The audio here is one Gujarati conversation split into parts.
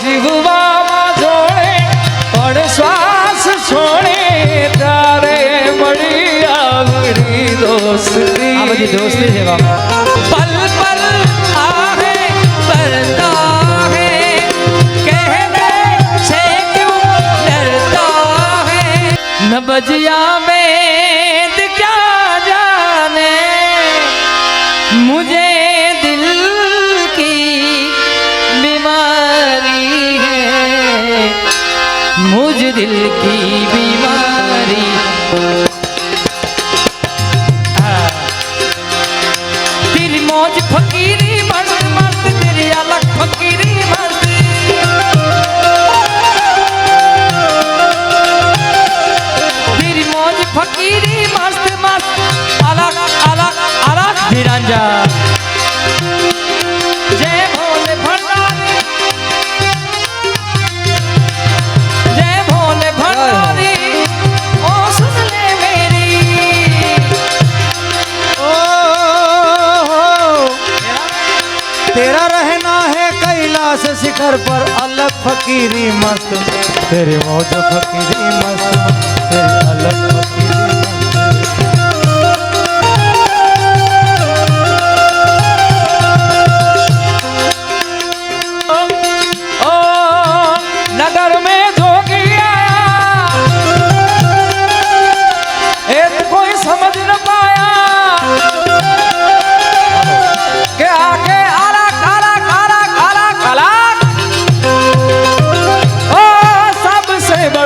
જીવવામાં જોડે પણ શ્વાસ છોડે તારે મળી આવડી દોસ્તી. આ બધી દોસ્તી છે બાપા પલ પલ આહે પરતા હે કહેને બજિયા મેં दिल की बीमारी तेरी मौज फकीरी मस्त मस्त तेरी अलग फकीरी मस्त तेरी मौज फकीरी मस्त मस्त अलग अलग अलग निरंजा तेरा रहना है कैलाश शिखर पर अलग फकीरी मस्त तेरी मौज फकीरी मस्त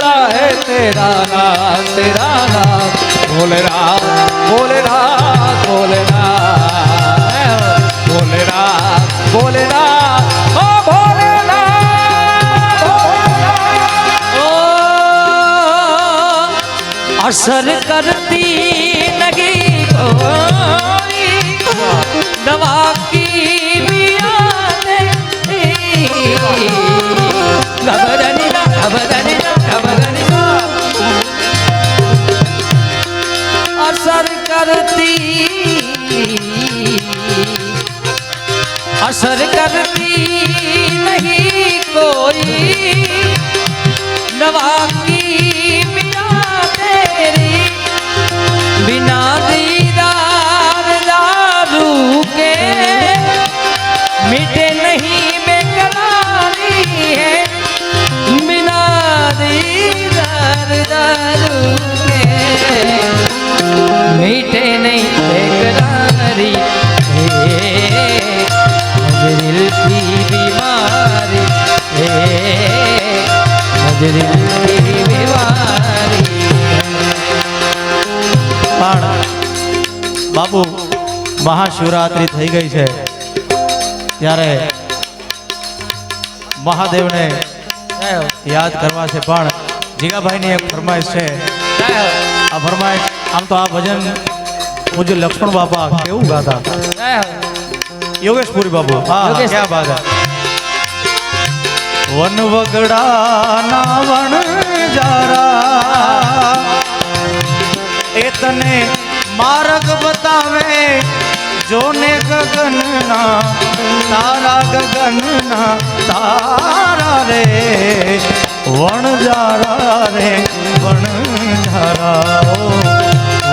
तेरा है, तेरा नाम तेरा नाम। बोल राम बोल राम बोल राम। बोल राम बोल हाँ, राम। ओ बोल राम। असर करती नगी गोरी, दवा की बिया घबरनी घबरनी કરતી અસર કરતી પણ બાપુ મહાશિવરાત્રિ થઈ ગઈ છે. ત્યારે મહાદેવને યાદ કરવા છે પણ જીગાભાઈની એક ફરમાઈશ છે. આ ફરમાઈશ આમ તો આ ભજન પૂજ્ય લક્ષ્મણ બાપા કેવું ગાતા? યોગેશપુરી બાપુ હા ક્યાં બાત વન વગડા ના વણ જારા. એ તને માર્ગ બતાવે, જોને ગગનના, તારા ગગનના તારા રે. વણ જારા રે, વણ જારા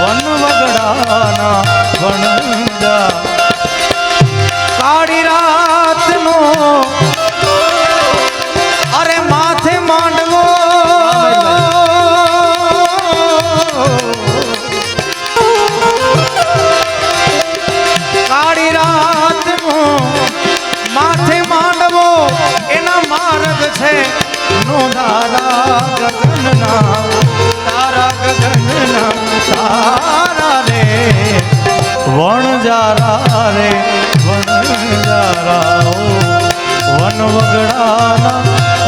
વન વગડાના વણ વણજારા રે વણજારા ઓ વન વગડાના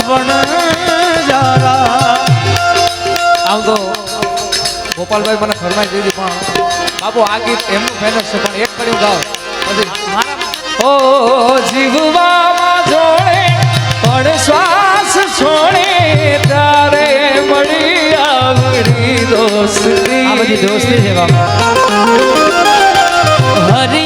વણજારા આમ તો ગોપાલભાઈ મને ફરમાઈ દીધી પણ બાબુ આ ગીત એમનું ફેમસ છે, પણ એક કર્યું ગાવ પછી ઓ, જીવવામાં જોડે પણ શ્વાસ છોડે તારે મળી આવડી દોસ્તી આ બધી દોસ્તી છે બાપા હરિ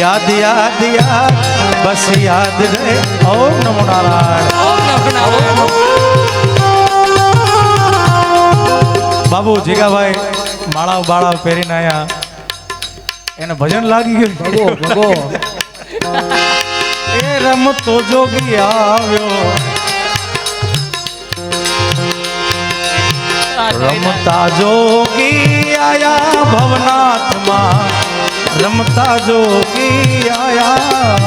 યાદ યાદ યાદ બસ યાદ રહે ઓમ નમો નારાયણ. બાબુ જીગાભાઈ માળા બાળા પહેરીને આયા એને ભજન લાગી ગયું. ભગો ભગો. એ રમતો જોગી આવ્યો. રમતા જોગી આયા ભવનાથમાં. રમતા જોગી આયા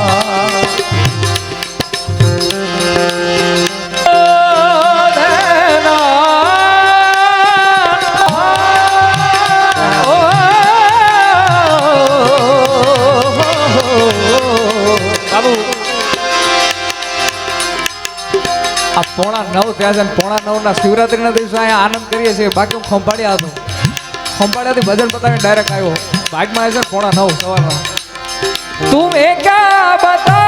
પોણા નવ થયા છે પોણા નવ ના શિવરાત્રીના દિવસે અહીંયા આનંદ કરીએ છીએ. બાકી હું ખંભાળ્યા હતો. ખંભાળ્યાથી ભજન પતાવીને ડાયરેક્ટ આવ્યો. બાઇકમાં આવે છે પોણા નવ સવારમાં. તુમે એકા બતા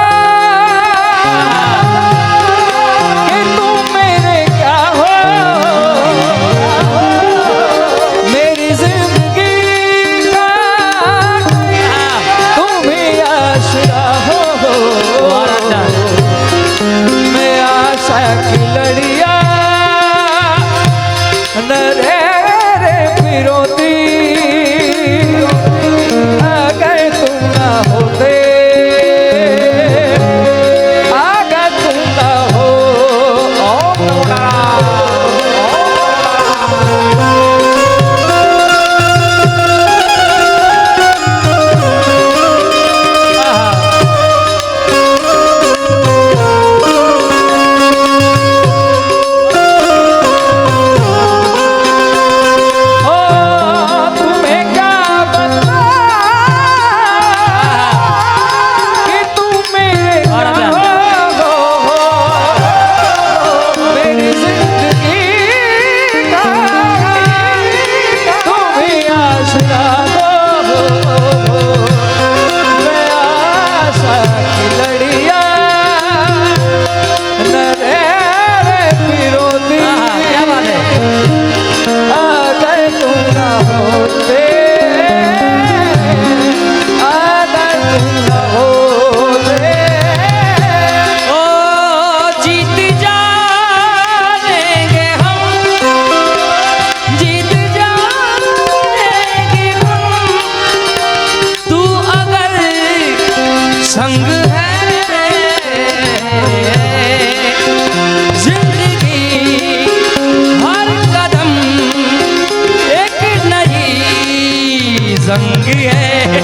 नई संग है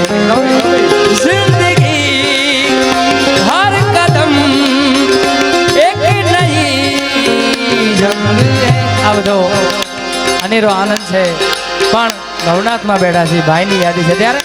जिंदगी हर कदम એક નઈ જંગ આ બધો અનેરો આનંદ છે પણ ભવનાથમાં બેઠા છે ભાઈની યાદી છે ત્યારે